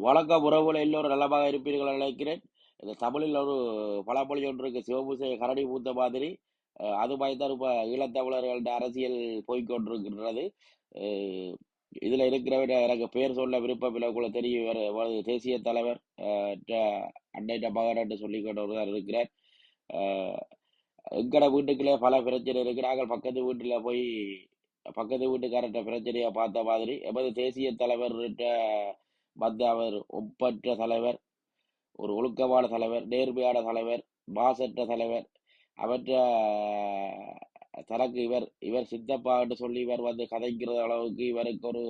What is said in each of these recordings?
வழக்கம் உறவுகள் எல்லோரும் நலமாக இருப்பீர்கள் நினைக்கிறேன். இந்த தமிழில் ஒரு பழமொழி ஒன்று இருக்கு. சிவபூசை கரடி பூத்த மாதிரி. அது மாதிரி தான் இப்போ ஈழத்தமிழர்கள்ட்ட அரசியல் போய்கொண்டிருக்கின்றது இதில் இதுல எனக்கு பேர் சொல்ல விருப்பம் இல்லை. கூட தெரியும். தேசிய தலைவர். அஹ் ட- அண்டைட்ட மகன் என்று சொல்லிக் இருக்கிறார். அஹ் எங்கட வீட்டுக்குள்ளே பல பிரச்சனை இருக்கு. நாங்கள் பக்கத்து வீட்டில் போய் பக்கத்து வீட்டுக்காரர்கிட்ட பிரச்சனையை பார்த்த மாதிரி. எமது தேசிய தலைவர்கிட்ட வந்து அவர் ஒப்பற்ற தலைவர் ஒரு ஒழுக்கமான தலைவர் நேர்மையான தலைவர் மாசற்ற தலைவர். அவற்ற தனக்கு இவர் இவர் சித்தப்பா என்று சொல்லி இவர் வந்து கதைக்கிற அளவுக்கு இவருக்கு ஒரு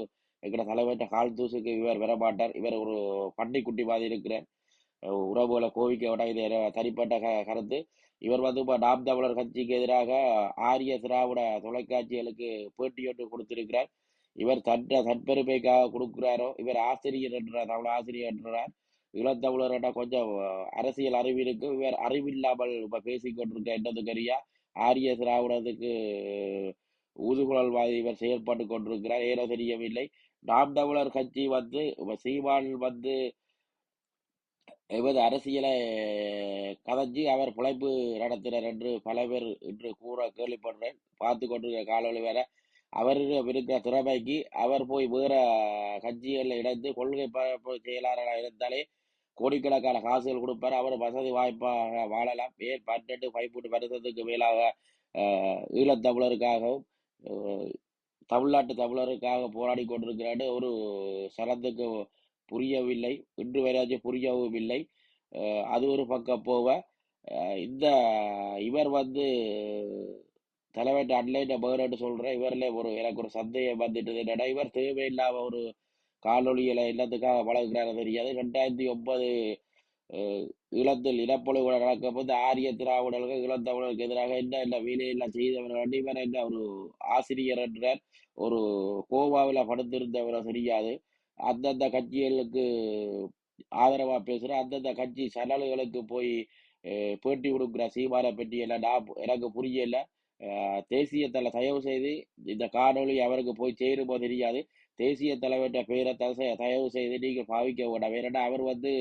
எங்கட தலைவர்கிட்ட கால் தூசுக்கு இவர் வரமாட்டார். இவர் ஒரு பன்னிக்குட்டி மாதிரி இருக்கிறார். உறவுகளை கோவிக்க விட இது தனிப்பட்ட க கருத்து. இவர் வந்து இப்போ நாம் தமிழர் கட்சிக்கு எதிராக ஆரிய திராவிட தொலைக்காட்சிகளுக்கு பேட்டி ஒன்று கொடுத்திருக்கிறார். இவர் தற்ற தற்பெருமைக்காக கொடுக்குறாரோ இவர் ஆசிரியர் என்றார் தமிழ் ஆசிரியர் என்றார். இளந்தமிழர் என்ற கொஞ்சம் அரசியல் அறிவு இருக்கு. இவர் அறிவில்லாமல் இப்ப பேசிக்கொண்டிருக்க என்னது கரியா ஆரிய திராவிடத்துக்கு ஊதுகுழல்வாதி இவர் செயல்பட்டு கொண்டிருக்கிறார். ஏனோ தெரியவில்லை. நாம் தமிழர் கட்சி வந்து சீமான் வந்து எவது அரசியலை கதைஞ்சு அவர் பிழைப்பு நடத்தினர் என்று பல பேர் இன்று கூற கேள்விப்படுறேன். பார்த்து கொண்டிருக்க காணொளி வேற அவருக்கு இருக்கிற திறமைக்கு அவர் போய் வேற கட்சிகளில் இணைந்து கொள்கை செயலாளராக இருந்தாலே கோடிக்கணக்கான காசுகள் கொடுப்பார். அவர் வசதி வாய்ப்பாக வாழலாம். ஏன் பன்னெண்டு பதிமூன்று வருஷத்துக்கு மேலாக ஈழத்தமிழருக்காகவும் தமிழ்நாட்டு தமிழருக்காக போராடி கொண்டிருக்கிறாரு. ஒரு சரத்துக்கு புரியவில்லை. இன்று வரையாச்சும் புரியவும் இல்லை. அது ஒரு பக்கம் போவ இந்த இவர் வந்து தலைவர் அட்லைட்ட பேர்னு சொல்கிறேன் இவரில் ஒரு எனக்கு ஒரு சந்தேகம் வந்துட்டு என்னடா இவர் தேவையில்லாம ஒரு காலொலியில் இல்லத்துக்காக வளர்க்கிறாரு தெரியாது. ரெண்டாயிரத்தி ஒன்பது இளத்தில் ஈழத்தில் நடக்கும்போது ஆரிய திராவிடர்கள் இளந்தவர்களுக்கு எதிராக என்ன என்ன வேலையெல்லாம் செய்தவர்கள் இவர் என்ன ஒரு ஆசிரியர் என்றார் ஒரு கோவாவில் படுத்திருந்தவரை தெரியாது. அந்தந்த கட்சிகளுக்கு ஆதரவாக பேசுற அந்தந்த கட்சி சனல்களுக்கு போய் பேட்டி கொடுக்குற சீமான பெட்டி எல்லாம் நான் எனக்கு புரியலை. தேசிய தலை தயவு செய்து இந்த காணொளி அவருக்கு போய் சேருமோ தெரியாது. தேசிய தலைவர்கிட்ட பேரை தச- தயவு செய்து நீங்கள் பாவிக்க வேண்டாம். ஏன்னா அவர் வந்து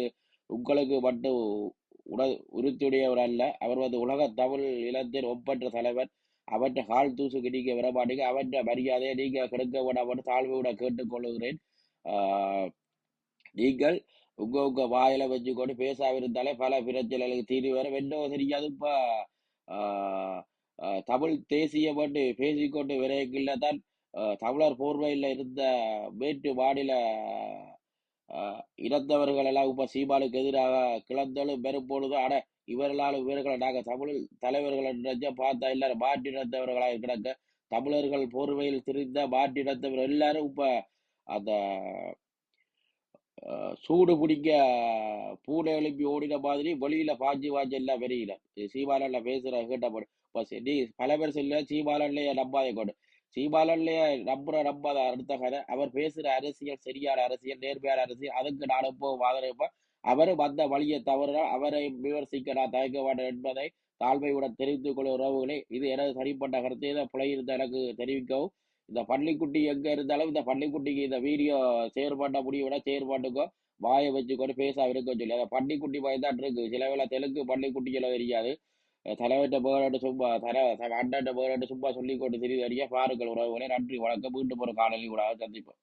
உங்களுக்கு மட்டும் உட உறுத்துடையவர் அல்ல. அவர் வந்து உலக தமிழ் இளத்தின் ஒப்பற்ற தலைவர். அவற்றை கால் தூசுக்கு நீங்கள் விட மாட்டீங்க. அவற்றை மரியாதையை நீங்கள் கெடுக்க விடாமல் தாழ்மையோட கேட்டுக்கொள்கிறேன் நீங்கள் உங்க உங்க வாயில வச்சுக்கொண்டு பேசாவிருந்தாலே பல பிரச்சனைகளுக்கு தீர்வு வர என்ன தெரியாது இப்போ தமிழ் தேசியம் என்று பேசிக்கொண்டு விரைவில் தான் தமிழர் போர்வையில் இருந்த மேட்டு மாநில இறந்தவர்கள் எல்லாம் இப்ப சீமானுக்கு எதிராக கிளந்தலும் பெரும்பொழுது ஆனால் இவர்களாலும் இவர்களை நாங்கள் தமிழ் தலைவர்கள் நினைச்சா பார்த்தா எல்லாரும் மாற்றினத்தவர்களாக இருக்கிறாங்க. தமிழர்கள் போர்வையில் திரிந்த மாற்றினத்தவர் எல்லாரும் இப்ப அந்த சூடு பிடிக்க பூனை எழுப்பி ஓடின மாதிரி வெளியில பாஞ்சு வாஞ்சி எல்லாம் வெளியில சீமாலன்ல பேசுற கேட்டப்படும் பஸ் நீ பல பேர் சொல்ல சீமாலன்லயே நம்பாதே கொண்டு சீமாலன்லயே நம்புற நம்பாத அடுத்த கதை அவர் பேசுற அரசியல் சரியான அரசியல் நேர்மையான அரசியல் அதுக்கு நானும் போ வாதனைப்ப அவரும் அந்த வழியை தவறினால் அவரை விமர்சிக்க நான் தயங்க மாட்டேன் என்பதை தாழ்மையுடன் தெரிவித்துக் கொள்ள உறவுகளை. இது எனது சரிப்பட்ட கருத்தை தான் பிழை எனக்கு தெரிவிக்கவும் இந்த பள்ளிக்குட்டி எங்க இருந்தாலும் இந்த பள்ளிக்குட்டிக்கு இந்த வீடியோ ஷேர் பண்ண விட செயற்பாட்டுக்கோ பண்ணுங்க வாயை வச்சுக்கொண்டு பேச இருக்க சொல்லி. அந்த பள்ளிக்குட்டி மாதிரி தான் இருக்கு. சில வேளை தெலுங்கு பள்ளிக்குட்டிகளை தெரியாது. தலைவர்கிட்ட பேரட்டு சும்மா தர அண்டாட்ட பேரட்டு சும்மா சொல்லி கொண்டு தெரியுது அறிய பாருங்கள் உறவுகளே. நன்றி வணக்கம். மீண்டும் ஒரு காலையில் கூட சந்திப்போம்.